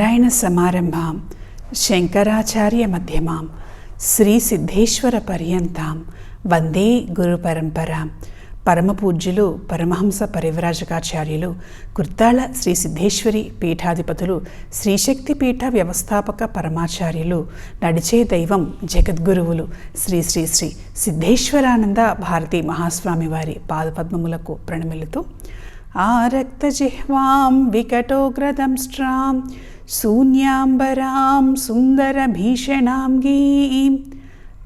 నారాయణ సమారంభాం శంకరాచార్య మధ్యమాం శ్రీ సిద్ధేశ్వర పర్యంతాం వందే గురు పరంపరాం పరమపూజ్యులు పరమహంస పరివ్రాజకాచార్యులు కుర్తాళ శ్రీ సిద్ధేశ్వరి పీఠాధిపతులు శ్రీశక్తి పీఠ వ్యవస్థాపక పరమాచార్యులు నడిచే దైవం జగద్గురువులు శ్రీ శ్రీ శ్రీ సిద్ధేశ్వరానంద భారతీ మహాస్వామి వారి పాదపద్మములకు ప్రణమిలుతూ ఆరక్తజిహ్వాం వికటోగ్రదంష్ట్రాం శూన్యాంబరాం సుందరభీషణాం గీం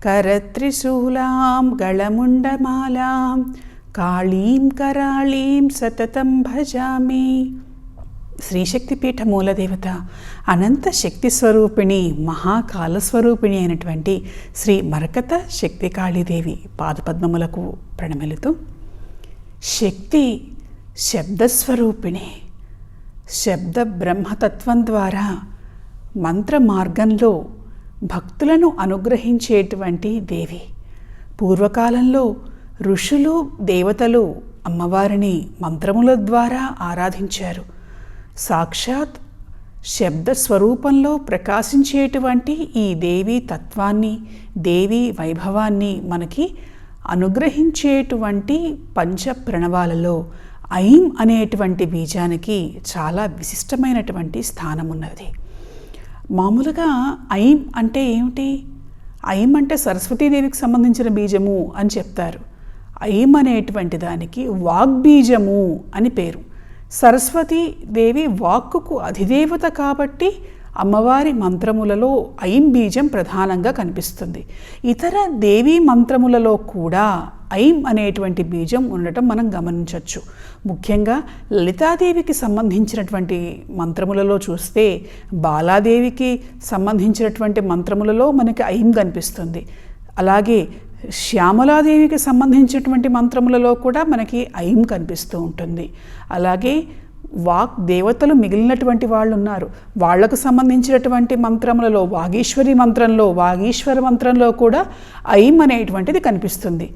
కరత్రిశూలాం గళముండమాలాం కాళీం కరాళీం సతతం భజామి. శ్రీశక్తిపీఠ మూలదేవత అనంత శక్తి స్వరూపిణి మహాకాల స్వరూపిణి అయినటువంటి శ్రీ మరకత శక్తి కాళీదేవి పాదపద్మములకు ప్రణమిలుతూ శక్తి శబ్దస్వరూపిణి. శబ్ద బ్రహ్మతత్వం ద్వారా మంత్ర మార్గంలో భక్తులను అనుగ్రహించేటువంటి దేవి. పూర్వకాలంలో ఋషులు దేవతలు అమ్మవారిని మంత్రముల ద్వారా ఆరాధించారు. సాక్షాత్ శబ్ద స్వరూపంలో ప్రకాశించేటువంటి ఈ దేవి తత్వాన్ని దేవి వైభవాన్ని మనకి అనుగ్రహించేటువంటి పంచ ప్రణవాలలో ఐం అనేటువంటి బీజానికి చాలా విశిష్టమైనటువంటి స్థానం ఉన్నది మామూలుగా ఐం అంటే ఏమిటి? ఐం అంటే సరస్వతీదేవికి సంబంధించిన బీజము అని చెప్తారు. ఐం అనేటువంటి దానికి వాగ్బీజము అని పేరు. సరస్వతీదేవి వాక్కుకు అధిదేవత కాబట్టి అమ్మవారి మంత్రములలో ఐం బీజం ప్రధానంగా కనిపిస్తుంది. ఇతర దేవీ మంత్రములలో కూడా ఐం అనేటువంటి బీజం ఉండటం మనం గమనించవచ్చు ముఖ్యంగా లలితాదేవికి సంబంధించినటువంటి మంత్రములలో చూస్తే బాలాదేవికి సంబంధించినటువంటి మంత్రములలో మనకి ఐం కనిపిస్తుంది. అలాగే శ్యామలాదేవికి సంబంధించినటువంటి మంత్రములలో కూడా మనకి ఐం కనిపిస్తూ ఉంటుంది. అలాగే వాక్ దేవతలు మిగిలినటువంటి వాళ్ళు ఉన్నారు వాళ్ళకు సంబంధించినటువంటి మంత్రములలో వాగీశ్వరి మంత్రంలో వాగీశ్వర మంత్రంలో కూడా ఐం అనేటువంటిది కనిపిస్తుంది.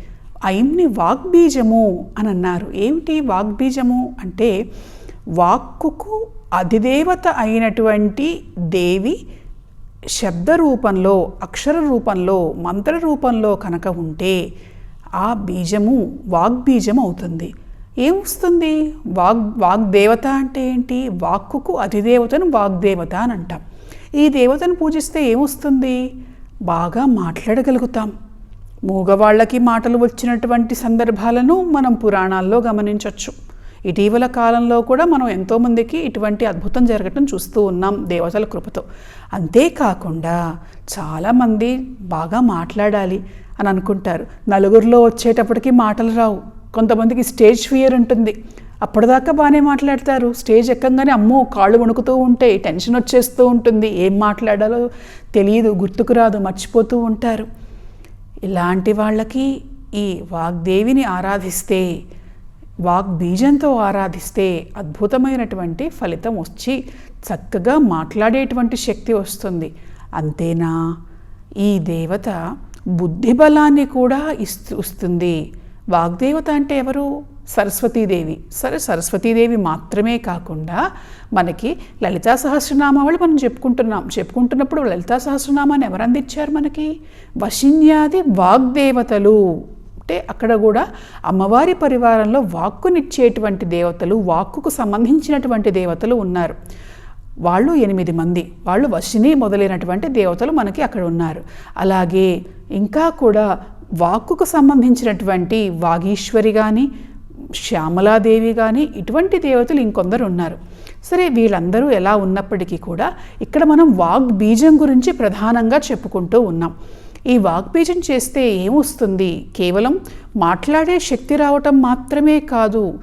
ఐంని వాగ్బీజము అని అన్నారు. ఏమిటి వాగ్బీజము? అంటే వాక్కుకు అధిదేవత అయినటువంటి దేవి శబ్ద రూపంలో అక్షర రూపంలో మంత్ర రూపంలో కనుక ఉంటే ఆ బీజము వాగ్బీజం అవుతుంది. ఏమొస్తుంది వాగ్ వాగ్దేవత అంటే ఏంటి? వాక్కుకు అధిదేవతను వాగ్దేవత అని అంటాం. ఈ దేవతను పూజిస్తే ఏమొస్తుంది బాగా మాట్లాడగలుగుతాం. మూగవాళ్ళకి మాటలు వచ్చినటువంటి సందర్భాలను మనం పురాణాల్లో గమనించవచ్చు ఇటీవల కాలంలో కూడా మనం ఎంతోమందికి ఇటువంటి అద్భుతం జరగటం చూస్తూ ఉన్నాం దేవతల కృపతో. అంతేకాకుండా చాలామంది బాగా మాట్లాడాలి అని అనుకుంటారు. నలుగురిలో వచ్చేటప్పటికి మాటలు రావు. కొంతమందికి స్టేజ్ ఫియర్ ఉంటుంది. అప్పటిదాకా బాగానే మాట్లాడతారు. స్టేజ్ ఎక్కంగానే అమ్మో కాళ్ళు వణుకుతూ ఉంటాయి టెన్షన్ వచ్చేస్తూ ఉంటుంది. ఏం మాట్లాడాలో తెలియదు గుర్తుకు రాదు మర్చిపోతూ ఉంటారు. ఇలాంటి వాళ్ళకి ఈ వాగ్దేవిని ఆరాధిస్తే వాగ్బీజంతో ఆరాధిస్తే అద్భుతమైనటువంటి ఫలితం వచ్చి చక్కగా మాట్లాడేటువంటి శక్తి వస్తుంది. అంతేనా? ఈ దేవత బుద్ధి బలాన్ని కూడా ఇస్తూ వస్తుంది. వాగ్దేవత అంటే ఎవరు? సరస్వతీదేవి. సరే సరస్వతీదేవి మాత్రమే కాకుండా మనకి లలితా సహస్రనామావళి మనం చెప్పుకుంటున్నాం. చెప్పుకుంటున్నప్పుడు లలితా సహస్రనామాన్ని ఎవరు అందించారు మనకి? వశిన్యాది వాగ్దేవతలు. అంటే అక్కడ కూడా అమ్మవారి పరివారంలో వాక్కునిచ్చేటువంటి దేవతలు వాక్కుకు సంబంధించినటువంటి దేవతలు ఉన్నారు. వాళ్ళు ఎనిమిది మంది. వాళ్ళు వశిని మొదలైనటువంటి దేవతలు మనకి అక్కడ ఉన్నారు. అలాగే ఇంకా కూడా వాక్కుకు సంబంధించినటువంటి వాగీశ్వరి కానీ శ్యామలాదేవి కానీ ఇటువంటి దేవతలు ఇంకొందరు ఉన్నారు. సరే వీళ్ళందరూ ఎలా ఉన్నప్పటికీ కూడా ఇక్కడ మనం వాగ్ బీజం గురించి ప్రధానంగా చెప్పుకుంటూ ఉన్నాం. ఈ వాగ్బీజం చేస్తే ఏమొస్తుంది? కేవలం మాట్లాడే శక్తి రావటం మాత్రమే కాదు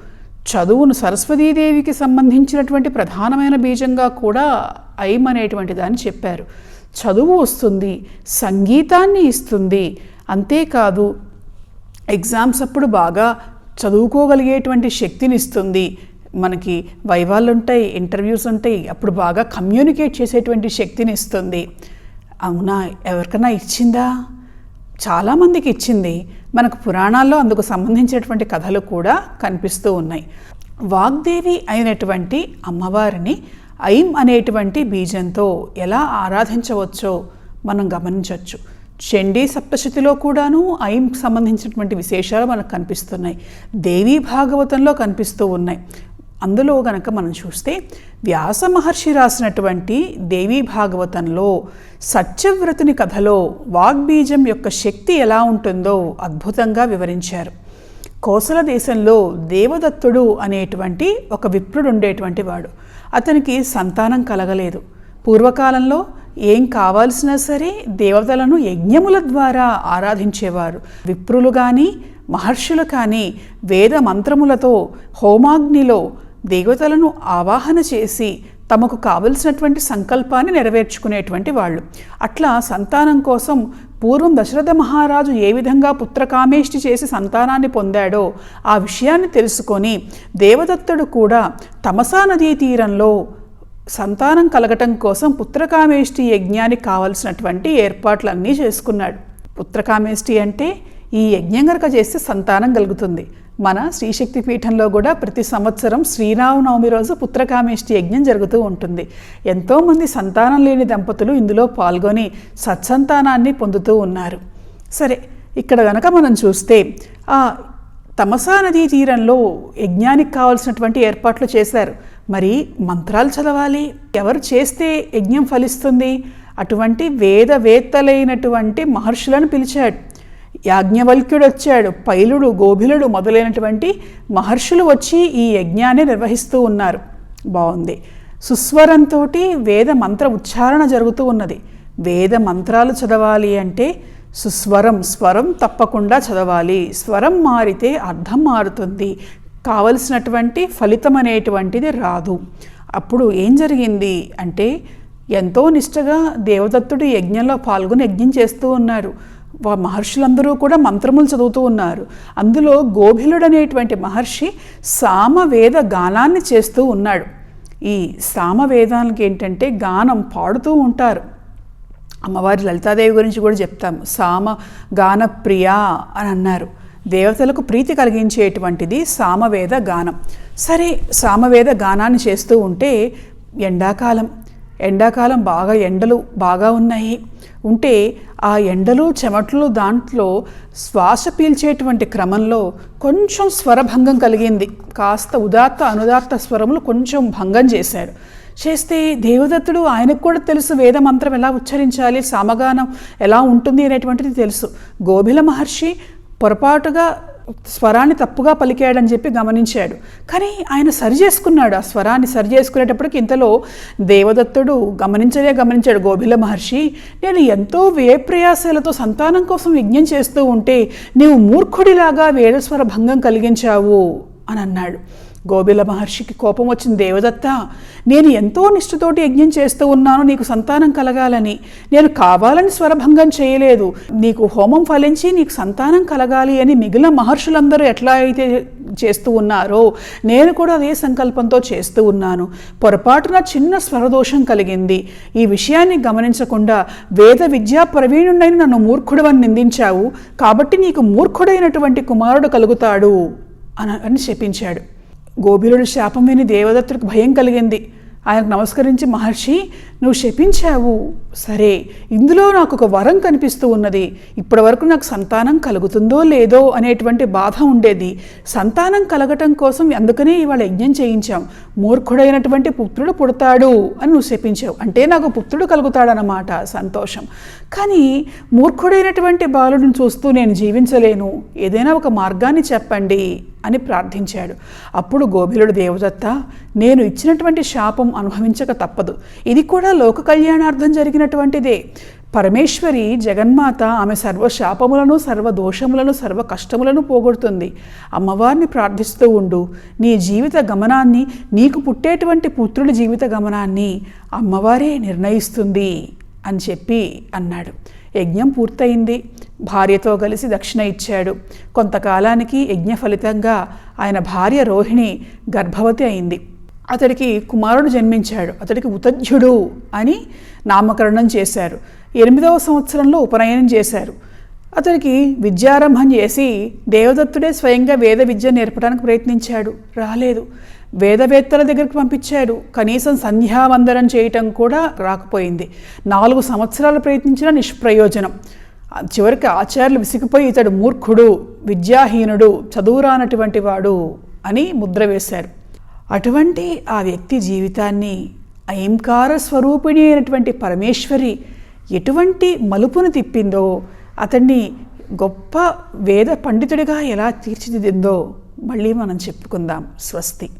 చదువును సరస్వతీదేవికి సంబంధించినటువంటి ప్రధానమైన బీజంగా కూడా ఐం అనేటువంటి దాన్ని చెప్పారు. చదువు వస్తుంది సంగీతాన్ని ఇస్తుంది అంతేకాదు ఎగ్జామ్స్ అప్పుడు బాగా చదువుకోగలిగేటువంటి శక్తిని ఇస్తుంది మనకి వైవాళ్ళు ఉంటాయి ఇంటర్వ్యూస్ ఉంటాయి అప్పుడు బాగా కమ్యూనికేట్ చేసేటువంటి శక్తిని ఇస్తుంది అవునా? ఎవరికైనా ఇచ్చిందా? చాలామందికి ఇచ్చింది. మనకు పురాణాల్లో అందుకు సంబంధించినటువంటి కథలు కూడా కనిపిస్తూ ఉన్నాయి. వాగ్దేవి అయినటువంటి అమ్మవారిని ఐం అనేటువంటి బీజంతో ఎలా ఆరాధించవచ్చో మనం గమనించవచ్చు చండీ సప్తశతిలో కూడాను ఐంకి సంబంధించినటువంటి విశేషాలు మనకు కనిపిస్తున్నాయి. దేవీ భాగవతంలో కనిపిస్తూ ఉన్నాయి. అందులో గనక మనం చూస్తే వ్యాస మహర్షి రాసినటువంటి దేవీ భాగవతంలో సత్యవ్రతుని కథలో వాగ్బీజం యొక్క శక్తి ఎలా ఉంటుందో అద్భుతంగా వివరించారు. కోసల దేశంలో దేవదత్తుడు అనేటువంటి ఒక విప్రుడు ఉండేటువంటి వాడు. అతనికి సంతానం కలగలేదు. పూర్వకాలంలో ఏం కావాల్సినా సరే దేవతలను యజ్ఞముల ద్వారా ఆరాధించేవారు. విప్రులు కానీ మహర్షులు కానీ వేద మంత్రములతో హోమాగ్నిలో దేవతలను ఆవాహన చేసి తమకు కావలసినటువంటి సంకల్పాన్ని నెరవేర్చుకునేటువంటి వాళ్ళు. అట్లా సంతానం కోసం పూర్వం దశరథ మహారాజు ఏ విధంగా పుత్రకామేష్టి చేసి సంతానాన్ని పొందాడో ఆ విషయాన్ని తెలుసుకొని దేవదత్తుడు కూడా తమసా నదీ తీరంలో సంతానం కలగటం కోసం పుత్రకామేష్టి యజ్ఞానికి కావలసినటువంటి ఏర్పాట్లన్నీ చేసుకున్నాడు. పుత్రకామేష్టి అంటే ఈ యజ్ఞం కనుక చేస్తే సంతానం కలుగుతుంది. మన శ్రీశక్తి పీఠంలో కూడా ప్రతి సంవత్సరం శ్రీరామనవమి రోజు పుత్రకామేష్టి యజ్ఞం జరుగుతూ ఉంటుంది. ఎంతోమంది సంతానం లేని దంపతులు ఇందులో పాల్గొని సత్సంతానాన్ని పొందుతూ ఉన్నారు. సరే ఇక్కడ గనక మనం చూస్తే ఆ తమసా నదీ తీరంలో యజ్ఞానికి కావాల్సినటువంటి ఏర్పాట్లు చేశారు. మరి మంత్రాలు చదవాలి. ఎవరు చేస్తే యజ్ఞం ఫలిస్తుంది? అటువంటి వేదవేత్తలైనటువంటి మహర్షులను పిలిచాడు. యాజ్ఞవల్క్యుడు వచ్చాడు పైలుడు గోభిలుడు మొదలైనటువంటి మహర్షులు వచ్చి ఈ యజ్ఞాన్ని నిర్వహిస్తూ ఉన్నారు. బాగుంది సుస్వరంతో వేద మంత్ర ఉచ్చారణ జరుగుతూ ఉన్నది. వేద మంత్రాలు చదవాలి అంటే సుస్వరం స్వరం తప్పకుండా చదవాలి. స్వరం మారితే అర్థం మారుతుంది. కావలసినటువంటి ఫలితం అనేటువంటిది రాదు. అప్పుడు ఏం జరిగింది అంటే ఎంతో నిష్టగా దేవదత్తుడు యజ్ఞంలో పాల్గొని యజ్ఞం చేస్తూ ఉన్నారు. మహర్షులందరూ కూడా మంత్రములు చదువుతూ ఉన్నారు. అందులో గోభిలుడు అనేటువంటి మహర్షి సామవేద గానాన్ని చేస్తూ ఉన్నాడు. ఈ సామవేదానికి ఏంటంటే గానం పాడుతూ ఉంటారు. అమ్మవారి లలితాదేవి గురించి కూడా చెప్తాము. సామ గాన ప్రియా అని అన్నారు. దేవతలకు ప్రీతి కలిగించేటువంటిది సామవేద గానం. సరే సామవేద గానాన్ని చేస్తూ ఉంటే ఎండాకాలం ఎండాకాలం బాగా ఎండలు బాగా ఉన్నాయి. ఉంటే ఆ ఎండలు చెమటలు దాంట్లో శ్వాస పీల్చేటువంటి క్రమంలో కొంచెం స్వరభంగం కలిగింది. కాస్త ఉదాత్త అనుదాత్త స్వరములు కొంచెం భంగం చేశాడు చేస్తే దేవదత్తుడు ఆయనకు కూడా తెలుసు వేద మంత్రం ఎలా ఉచ్చరించాలి సామగానం ఎలా ఉంటుంది అనేటువంటిది తెలుసు. గోభిల మహర్షి పొరపాటుగా స్వరాన్ని తప్పుగా పలికాడని చెప్పి గమనించాడు. కానీ ఆయన సరి చేసుకున్నాడు. ఆ స్వరాన్ని సరి చేసుకునేటప్పటికి ఇంతలో దేవదత్తుడు గమనించలే గమనించాడు. గోభిల మహర్షి నేను ఎంతో వ్యయప్రయాసాలతో సంతానం కోసం యజ్ఞం చేస్తూ ఉంటే నీవు మూర్ఖుడిలాగా వేదస్వర భంగం కలిగించావు అని అన్నాడు. గోబిల మహర్షికి కోపం వచ్చింది. దేవదత్త నేను ఎంతో నిష్ఠతోటి యజ్ఞం చేస్తూ ఉన్నాను. నీకు సంతానం కలగాలని. నేను కావాలని స్వరభంగం చేయలేదు. నీకు హోమం ఫలించి నీకు సంతానం కలగాలి అని మిగిలిన మహర్షులందరూ ఎట్లా అయితే చేస్తూ ఉన్నారో నేను కూడా అదే సంకల్పంతో చేస్తూ ఉన్నాను. పొరపాటున చిన్న స్వరదోషం కలిగింది. ఈ విషయాన్ని గమనించకుండా వేద విద్యా ప్రవీణుడైన నన్ను మూర్ఖుడవని నిందించావు. కాబట్టి నీకు మూర్ఖుడైనటువంటి కుమారుడు కలుగుతాడు అని అని శపించాడు. గోబిలుడు శాపం విని దేవదత్తుడికి భయం కలిగింది. ఆయనకు నమస్కరించి మహర్షి నువ్వు శపించావు. సరే ఇందులో నాకు ఒక వరం కనిపిస్తూ ఉన్నది. ఇప్పటి వరకు నాకు సంతానం కలుగుతుందో లేదో అనేటువంటి బాధ ఉండేది. సంతానం కలగటం కోసం అందుకనే ఇవాళ యజ్ఞం చేయించాం. మూర్ఖుడైనటువంటి పుత్రుడు పుడతాడు అని నువ్వు శపించావు. అంటే నాకు పుత్రుడు కలుగుతాడనమాట సంతోషం. కానీ మూర్ఖుడైనటువంటి బాలుడిని చూస్తూ నేను జీవించలేను. ఏదైనా ఒక మార్గాన్ని చెప్పండి. అని ప్రార్థించాడు. అప్పుడు గోభిలుడు దేవదత్త నేను ఇచ్చినటువంటి శాపం అనుభవించక తప్పదు. ఇది కూడా లోక కళ్యాణార్థం జరిగినటువంటిదే. పరమేశ్వరి జగన్మాత ఆమె సర్వ శాపములను సర్వ దోషములను సర్వ కష్టములను పోగొడుతుంది. అమ్మవారిని ప్రార్థిస్తూ ఉండు. నీ జీవిత గమనాన్ని నీకు పుట్టేటువంటి పుత్రుడి జీవిత గమనాన్ని అమ్మవారే నిర్ణయిస్తుంది అని చెప్పి అన్నాడు. యజ్ఞం పూర్తయింది. భార్యతో కలిసి దక్షిణ ఇచ్చాడు. కొంతకాలానికి యజ్ఞ ఫలితంగా ఆయన భార్య రోహిణి గర్భవతి అయింది. అతడికి కుమారుడు జన్మించాడు. అతడికి ఉతధ్యుడు అని నామకరణం చేశారు. ఎనిమిదవ సంవత్సరంలో ఉపనయనం చేశారు. అతడికి విద్యారంభం చేసి దేవదత్తుడే స్వయంగా వేద విద్య నేర్పడానికి ప్రయత్నించాడు. రాలేదు. వేదవేత్తల దగ్గరికి పంపించాడు. కనీసం సంధ్యావందనం చేయటం కూడా రాకపోయింది. నాలుగు సంవత్సరాలు ప్రయత్నించినా నిష్ప్రయోజనం. చివరికి ఆచార్యులు విసిగిపోయి ఇతడు మూర్ఖుడు విద్యాహీనుడు చదువురానటువంటి వాడు అని ముద్ర వేశారు. అటువంటి ఆ వ్యక్తి జీవితాన్ని అయంకార స్వరూపిణి అయినటువంటి పరమేశ్వరి ఎటువంటి మలుపును తిప్పిందో అతన్ని గొప్ప వేద పండితుడిగా ఎలా తీర్చిదిద్దిందో మళ్ళీ మనం చెప్పుకుందాం. స్వస్తి.